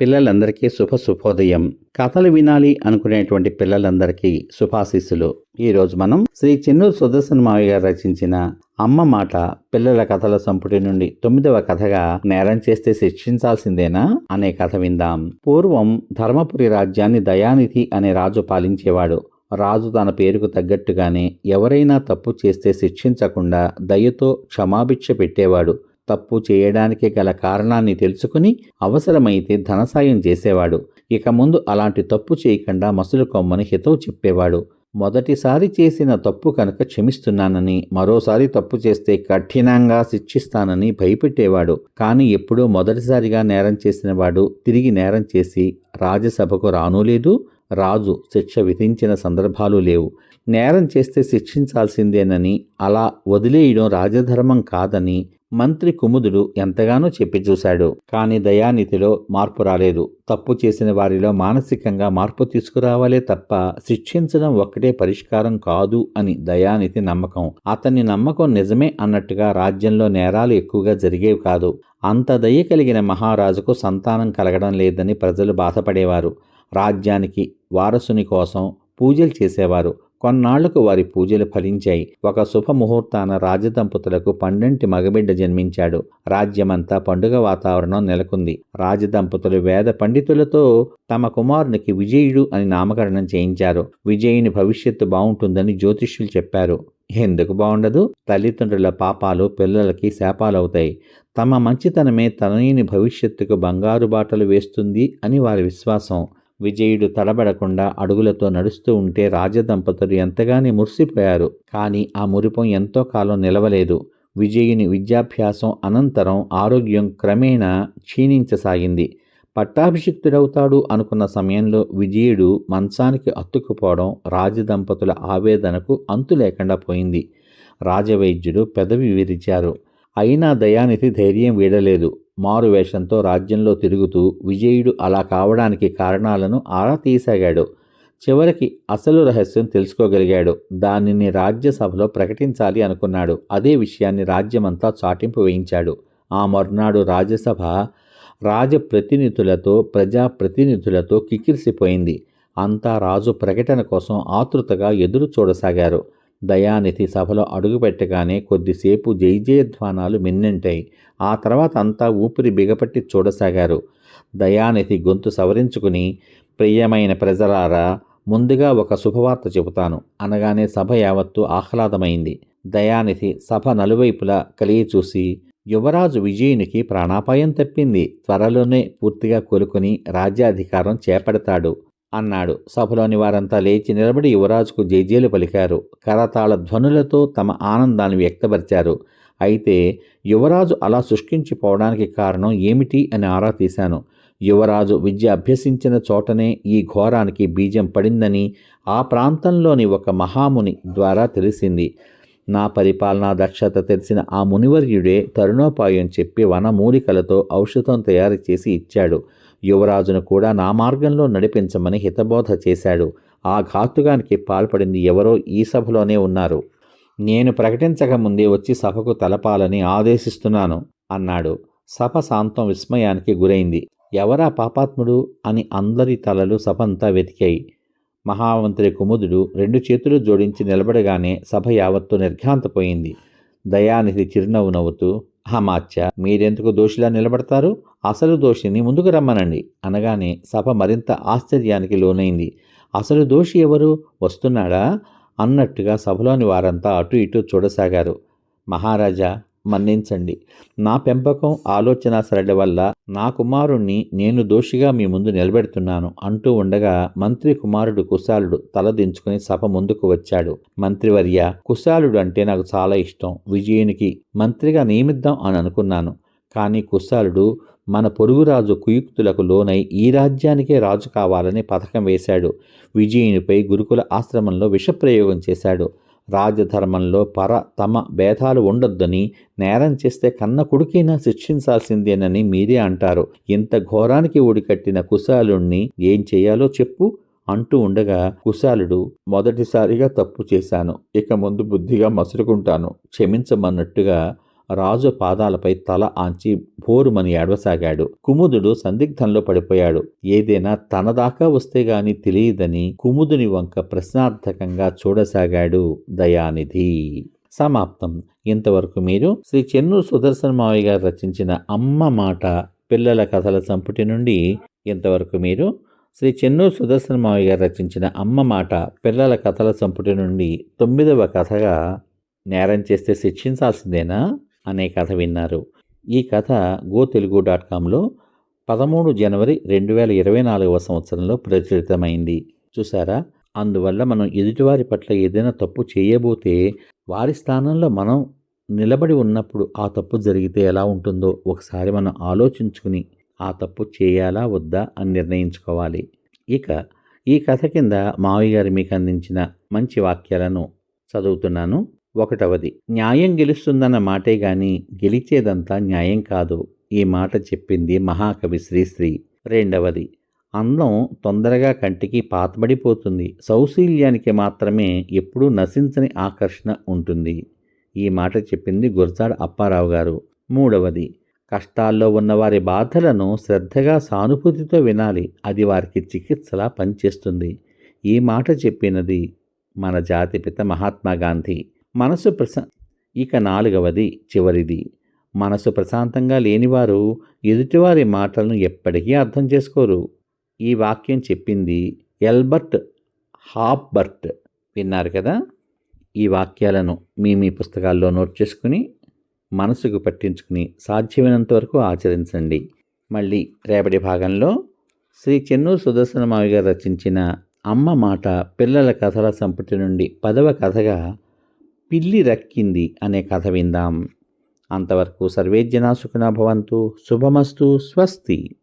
పిల్లలందరికీ శుభ శుభోదయం. కథలు వినాలి అనుకునేటువంటి పిల్లలందరికీ శుభాశీస్సులు. ఈరోజు మనం శ్రీ చెన్నూరు సుదర్శన్ మావి గారు రచించిన అమ్మ మాట పిల్లల కథల సంపుటి నుండి తొమ్మిదవ కథగా నేరం చేస్తే శిక్షించాల్సిందేనా అనే కథ విందాం. పూర్వం ధర్మపురి రాజ్యాన్ని దయానిధి అనే రాజు పాలించేవాడు. రాజు తన పేరుకు తగ్గట్టుగానే ఎవరైనా తప్పు చేస్తే శిక్షించకుండా దయతో క్షమాభిక్ష పెట్టేవాడు. తప్పు చేయడానికి గల కారణాన్ని తెలుసుకుని అవసరమైతే ధనసాయం చేసేవాడు. ఇక ముందు అలాంటి తప్పు చేయకుండా మసులు కొమ్మని హితవు చెప్పేవాడు. మొదటిసారి చేసిన తప్పు కనుక క్షమిస్తున్నానని మరోసారి తప్పు చేస్తే కఠినంగా శిక్షిస్తానని భయపెట్టేవాడు. కానీ ఎప్పుడూ మొదటిసారిగా నేరం చేసిన వాడు తిరిగి నేరం చేసి రాజ్యసభకు రానూ లేదు రాజు శిక్ష విధించిన సందర్భాలు లేవు. నేరం చేస్తే శిక్షించాల్సిందేనని అలా వదిలేయడం రాజధర్మం కాదని మంత్రి కుముదుడు ఎంతగానో చెప్పి చూశాడు. కానీ దయానిధిలో మార్పు రాలేదు. తప్పు చేసిన వారిలో మానసికంగా మార్పు తీసుకురావాలే తప్ప శిక్షించడం ఒక్కటే పరిష్కారం కాదు అని దయానిధి నమ్మకం. అతని నమ్మకం నిజమే అన్నట్టుగా రాజ్యంలో నేరాలు ఎక్కువగా జరిగేవి కాదు. అంత దయ కలిగిన మహారాజుకు సంతానం కలగడం లేదని ప్రజలు బాధపడేవారు. రాజ్యానికి వారసుని కోసం పూజలు చేసేవారు. కొన్నాళ్ళకు వారి పూజలు ఫలించాయి. ఒక శుభముహూర్తాన రాజదంపతులకు పండంటి మగబిడ్డ జన్మించాడు. రాజ్యమంతా పండుగ వాతావరణం నెలకొంది. రాజదంపతులు వేద పండితులతో తమ కుమారునికి విజయుడు అని నామకరణం చేయించారు. విజయుని భవిష్యత్తు బాగుంటుందని జ్యోతిష్యులు చెప్పారు. ఎందుకు బాగుండదు? తల్లిదండ్రుల పాపాలు పిల్లలకి శాపాలవుతాయి. తమ మంచితనమే తనయుని భవిష్యత్తుకు బంగారు బాటలు వేస్తుంది అని వారి విశ్వాసం. విజయుడు తడబడకుండా అడుగులతో నడుస్తూ ఉంటే రాజదంపతులు ఎంతగానే మురిసిపోయారు. కానీ ఆ మురిపం ఎంతో కాలం నిలవలేదు. విజయుని విద్యాభ్యాసం అనంతరం ఆరోగ్యం క్రమేణా క్షీణించసాగింది. పట్టాభిషిక్తుడవుతాడు అనుకున్న సమయంలో విజయుడు మంచానికి అత్తుకుపోవడం రాజదంపతుల ఆవేదనకు అంతు లేకుండా పోయింది. రాజవైద్యుడు పెదవి విరిచారు. అయినా దయానిధి ధైర్యం వీడలేదు. మారు వేషంతో రాజ్యంలో తిరుగుతూ విజయుడు అలా కావడానికి కారణాలను ఆరా తీసాగాడు. చివరికి అసలు రహస్యం తెలుసుకోగలిగాడు. దానిని రాజ్యసభలో ప్రకటించాలి అనుకున్నాడు. అదే విషయాన్ని రాజ్యమంతా చాటింపు వేయించాడు. ఆ మర్నాడు రాజ్యసభ రాజప్రతినిధులతో ప్రజాప్రతినిధులతో కిక్కిరిసిపోయింది. అంతా రాజు ప్రకటన కోసం ఆతృతగా ఎదురు చూడసాగారు దయానిధి సభలో అడుగుపెట్టగానే కొద్దిసేపు జయజయధ్వానాలు మిన్నింటాయి. ఆ తర్వాత అంతా ఊపిరి బిగపట్టి చూడసాగారు. దయానిధి గొంతు సవరించుకుని ప్రియమైన ప్రజలారా ముందుగా ఒక శుభవార్త చెబుతాను. అనగానే సభ యావత్తు ఆహ్లాదమైంది. దయానిధి సభ నలువైపులా కలిగి చూసి యువరాజు విజయునికి ప్రాణాపాయం తప్పింది. త్వరలోనే పూర్తిగా కోలుకుని రాజ్యాధికారం చేపడతాడు. అన్నాడు. సభలోని వారంతా లేచి నిలబడి యువరాజుకు జైజేలు పలికారు. కరతాళ ధ్వనులతో తమ ఆనందాన్ని వ్యక్తపరిచారు. అయితే యువరాజు అలా శుష్కించిపోవడానికి కారణం ఏమిటి అని ఆరా తీశాను. యువరాజు విద్య అభ్యసించిన చోటనే ఈ ఘోరానికి బీజం పడిందని ఆ ప్రాంతంలోని ఒక మహాముని ద్వారా తెలిసింది. నా పరిపాలనా దక్షత తెలిసిన ఆ మునివర్యుడే తరుణోపాయం చెప్పి వనమూలికలతో ఔషధం తయారు చేసి ఇచ్చాడు. యువరాజును కూడా నా మార్గంలో నడిపించమని హితబోధ చేశాడు. ఆ ఘాతుగానికి పాల్పడింది ఎవరో ఈ సభలోనే ఉన్నారు. నేను ప్రకటించక ముందే వచ్చి సభకు తలపాలని ఆదేశిస్తున్నాను అన్నాడు. సభ శాంతం విస్మయానికి గురైంది. ఎవరా పాపాత్ముడు అని అందరి తలలు సభంతా వెతికాయి. మహామంత్రి కుముదుడు రెండు చేతులు జోడించి నిలబడగానే సభ యావత్తు నిర్ఘాంతపోయింది. దయానిధి చిరునవ్వు నవ్వుతూ హమాచ్య మీరెందుకు దోషిలా నిలబడతారు? అసలు దోషిని ముందుకు రమ్మనండి. అనగానే సభ మరింత ఆశ్చర్యానికి లోనైంది. అసలు దోషి ఎవరు? వస్తున్నాడా? అన్నట్టుగా సభలోని వారంతా అటు ఇటు చూడసాగారు. మహారాజా మన్నించండి. నా పెంపకం ఆలోచన సరళి వల్ల నా కుమారుణ్ణి నేను దోషిగా మీ ముందు నిలబెడుతున్నాను అంటూ ఉండగా మంత్రి కుమారుడు కుశాలుడు తలదించుకుని సభ ముందుకు వచ్చాడు. మంత్రివర్య కుశాలుడు అంటే నాకు చాలా ఇష్టం విజయునికి మంత్రిగా నియమిద్దాం అని అనుకున్నాను. కానీ కుశాలుడు మన పొరుగురాజు కుయుక్తులకు లోనై ఈ రాజ్యానికే రాజు కావాలని పథకం వేశాడు. విజయునిపై గురుకుల ఆశ్రమంలో విషప్రయోగం చేశాడు. రాజధర్మంలో పర తమ భేదాలు ఉండొద్దని నేరం చేస్తే కన్న కొడుకైనా శిక్షించాల్సిందేనని మీరే అంటారు. ఇంత ఘోరానికి ఒడికట్టిన కుశాలుణ్ణి ఏం చేయాలో చెప్పు అంటూ ఉండగా కుశాలుడు మొదటిసారిగా తప్పు చేశాను. ఇక ముందు బుద్ధిగా మసులుకుంటాను. క్షమించమన్నట్టుగా రాజు పాదాలపై తల ఆంచి భోరుమని ఏడవసాగాడు. కుముదుడు సందిగ్ధంలో పడిపోయాడు. ఏదైనా తన దాకా వస్తే గాని తెలియదని కుముదుని వంక ప్రశ్నార్థకంగా చూడసాగాడు దయానిధి. సమాప్తం. ఇంతవరకు మీరు శ్రీ చెన్నూరు సుదర్శన మావయ్య గారు రచించిన అమ్మ మాట పిల్లల కథల సంపుటి నుండి ఇంతవరకు మీరు శ్రీ చెన్నూరు సుదర్శన మావయ్య గారు రచించిన అమ్మ మాట పిల్లల కథల సంపుటి నుండి తొమ్మిదవ కథగా నేరం చేస్తే శిక్షించాల్సిందేనా? అనే కథ విన్నారు. ఈ కథ గో తెలుగు డాట్ కామ్లో పదమూడు జనవరి రెండు వేల ఇరవై నాలుగవ సంవత్సరంలో ప్రచురితమైంది. చూసారా అందువల్ల మనం ఎదుటివారి పట్ల ఏదైనా తప్పు చేయబోతే వారి స్థానంలో మనం నిలబడి ఉన్నప్పుడు ఆ తప్పు జరిగితే ఎలా ఉంటుందో ఒకసారి మనం ఆలోచించుకుని ఆ తప్పు చేయాలా వద్దా అని నిర్ణయించుకోవాలి. ఇక ఈ కథ కింద మావయ్య గారు మీకు అందించిన మంచి వాక్యాలను చదువుతున్నాను. ఒకటవది న్యాయం గెలుస్తుందన్న మాటే గాని గెలిచేదంతా న్యాయం కాదు. ఈ మాట చెప్పింది మహాకవి శ్రీశ్రీ. రెండవది అందం తొందరగా కంటికి పాతబడిపోతుంది. సౌశీల్యానికి మాత్రమే ఎప్పుడూ నశించని ఆకర్షణ ఉంటుంది. ఈ మాట చెప్పింది గురజాడ అప్పారావు గారు. మూడవది కష్టాల్లో ఉన్న వారి బాధలను శ్రద్ధగా సానుభూతితో వినాలి. అది వారికి చికిత్సలా పనిచేస్తుంది. ఈ మాట చెప్పినది మన జాతిపిత మహాత్మా గాంధీ. మనసు ప్రశా ఇక నాలుగవది చివరిది. మనసు ప్రశాంతంగా లేనివారు ఎదుటివారి మాటలను ఎప్పటికీ అర్థం చేసుకోరు. ఈ వాక్యం చెప్పింది ఎల్బర్ట్ హాప్బర్ట్ విన్నారు కదా? ఈ వాక్యాలను మీ మీ పుస్తకాల్లో నోట్ చేసుకుని మనసుకు పట్టించుకుని సాధ్యమైనంత వరకు ఆచరించండి. మళ్ళీ రేపటి భాగంలో శ్రీ చెన్నూరు సుదర్శన మావి గారు రచించిన అమ్మ మాట పిల్లల కథల సంపుటి నుండి పదవ కథగా పిల్లి రక్కింది అనే కథ విందాం. అంతవరకు సర్వేజ్జనా సుఖినో భవంతు. శుభమస్తు. స్వస్తి.